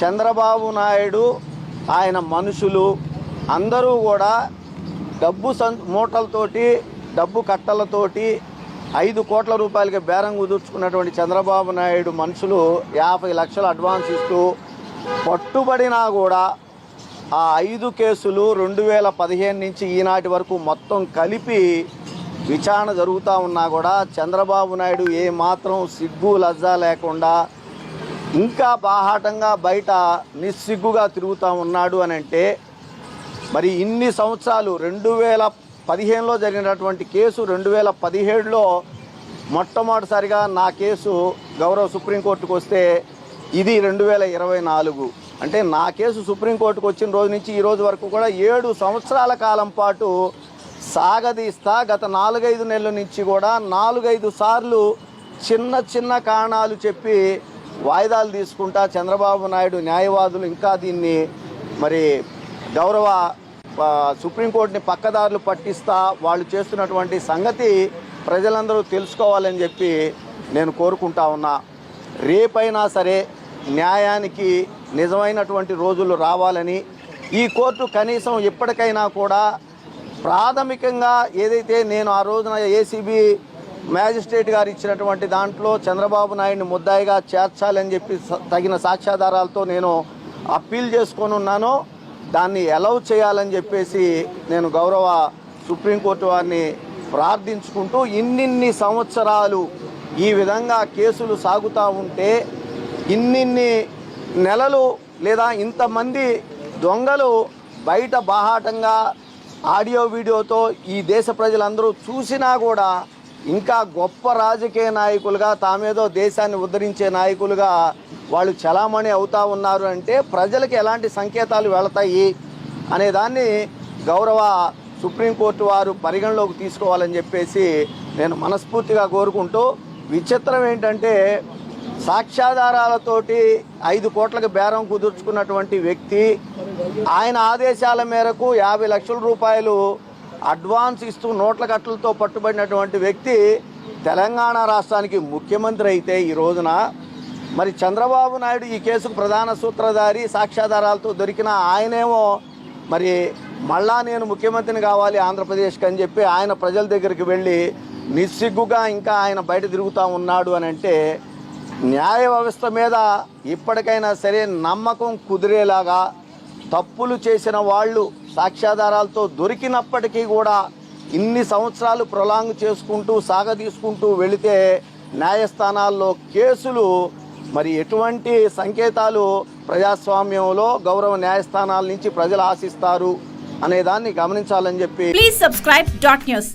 చంద్రబాబు నాయుడు ఆయన మనుషులు అందరూ కూడా డబ్బు సం మూటలతోటి డబ్బు కట్టలతోటి ఐదు కోట్ల రూపాయలకి బేరం కుదుర్చుకున్నటువంటి చంద్రబాబు నాయుడు మనుషులు యాభై లక్షలు అడ్వాన్స్ ఇస్తూ పట్టుబడినా కూడా ఆ ఐదు కేసులు రెండు వేల పదిహేను నుంచి ఈనాటి వరకు మొత్తం కలిపి విచారణ జరుగుతూ ఉన్నా కూడా చంద్రబాబు నాయుడు ఏమాత్రం సిగ్గు లజ్జ లేకుండా ఇంకా బాహాటంగా బయట నిస్సిగ్గుగా తిరుగుతూ ఉన్నాడు అని అంటే మరి ఇన్ని సంవత్సరాలు రెండు వేల పదిహేనులో జరిగినటువంటి కేసు రెండు వేల పదిహేడులో మొట్టమొదటిసారిగా నా కేసు గౌరవ సుప్రీంకోర్టుకు వస్తే ఇది రెండు వేల ఇరవై నాలుగు అంటే నా కేసు సుప్రీంకోర్టుకు వచ్చిన రోజు నుంచి ఈ రోజు వరకు కూడా ఏడు సంవత్సరాల కాలం పాటు సాగదీస్తా గత నాలుగైదు నెలల నుంచి కూడా నాలుగైదు సార్లు చిన్న చిన్న కారణాలు చెప్పి వాయిదాలు తీసుకుంటా చంద్రబాబు నాయుడు న్యాయవాదులు ఇంకా దీన్ని మరి గౌరవ సుప్రీంకోర్టుని పక్కదారులు పట్టిస్తా వాళ్ళు చేస్తున్నటువంటి సంగతి ప్రజలందరూ తెలుసుకోవాలని చెప్పి నేను కోరుకుంటా ఉన్నా. రేపైనా సరే న్యాయానికి నిజమైనటువంటి రోజులు రావాలని ఈ కోర్టు కనీసం ఇప్పటికైనా కూడా ప్రాథమికంగా ఏదైతే నేను ఆ రోజున ఏసీబీ మ్యాజిస్ట్రేట్ గారు ఇచ్చినటువంటి దాంట్లో చంద్రబాబు నాయుడిని ముద్దాయిగా చేర్చాలని చెప్పి తగిన సాక్ష్యాధారాలతో నేను అప్పీల్ చేసుకొని ఉన్నానో. దాన్ని ఎలవ్ చేయాలని చెప్పేసి నేను గౌరవ సుప్రీంకోర్టు వారిని ప్రార్థించుకుంటూ ఇన్నిన్ని సంవత్సరాలు ఈ విధంగా కేసులు సాగుతూ ఉంటే ఇన్నిన్ని నెలలు లేదా ఇంతమంది దొంగలు బయట బాహాటంగా ఆడియో వీడియోతో ఈ దేశ ప్రజలందరూ చూసినా కూడా ఇంకా గొప్ప రాజకీయ నాయకులుగా తామేదో దేశాన్ని ఉద్ధరించే నాయకులుగా వాళ్ళు చలామణి అవుతా ఉన్నారు అంటే ప్రజలకు ఎలాంటి సంకేతాలు వెళతాయి అనే దాన్ని గౌరవ సుప్రీంకోర్టు వారు పరిగణలోకి తీసుకోవాలని చెప్పేసి నేను మనస్ఫూర్తిగా కోరుకుంటూ విచిత్రం ఏంటంటే సాక్ష్యాధారాలతోటి ఐదు కోట్లకు బేరం కుదుర్చుకున్నటువంటి వ్యక్తి ఆయన ఆదేశాల మేరకు యాభై లక్షల రూపాయలు అడ్వాన్స్ ఇస్తూ నోట్ల కట్టలతో పట్టుబడినటువంటి వ్యక్తి తెలంగాణ రాష్ట్రానికి ముఖ్యమంత్రి అయితే ఈ రోజున. మరి చంద్రబాబు నాయుడు ఈ కేసుకు ప్రధాన సూత్రధారి సాక్ష్యాధారాలతో దొరికిన ఆయనేమో మరి మళ్ళా నేను ముఖ్యమంత్రిని కావాలి ఆంధ్రప్రదేశ్కి అని చెప్పి ఆయన ప్రజల దగ్గరికి వెళ్ళి నిస్సిగ్గుగా ఇంకా ఆయన బయట తిరుగుతూ ఉన్నాడు అని అంటే న్యాయ వ్యవస్థ మీద ఇప్పటికైనా సరే నమ్మకం కుదిరేలాగా తప్పులు చేసిన వాళ్ళు సాక్ష్యాధారాలతో దొరికినప్పటికీ కూడా ఇన్ని సంవత్సరాలు ప్రొలాంగ్ చేసుకుంటూ సాగదీసుకుంటూ వెళితే న్యాయస్థానాల్లో కేసులు మరి ఎటువంటి సంకేతాలు ప్రజాస్వామ్యంలో గౌరవ న్యాయస్థానాల నుంచి ప్రజలు ఆశిస్తారు అనేదాన్ని గమనించాలని చెప్పి Please.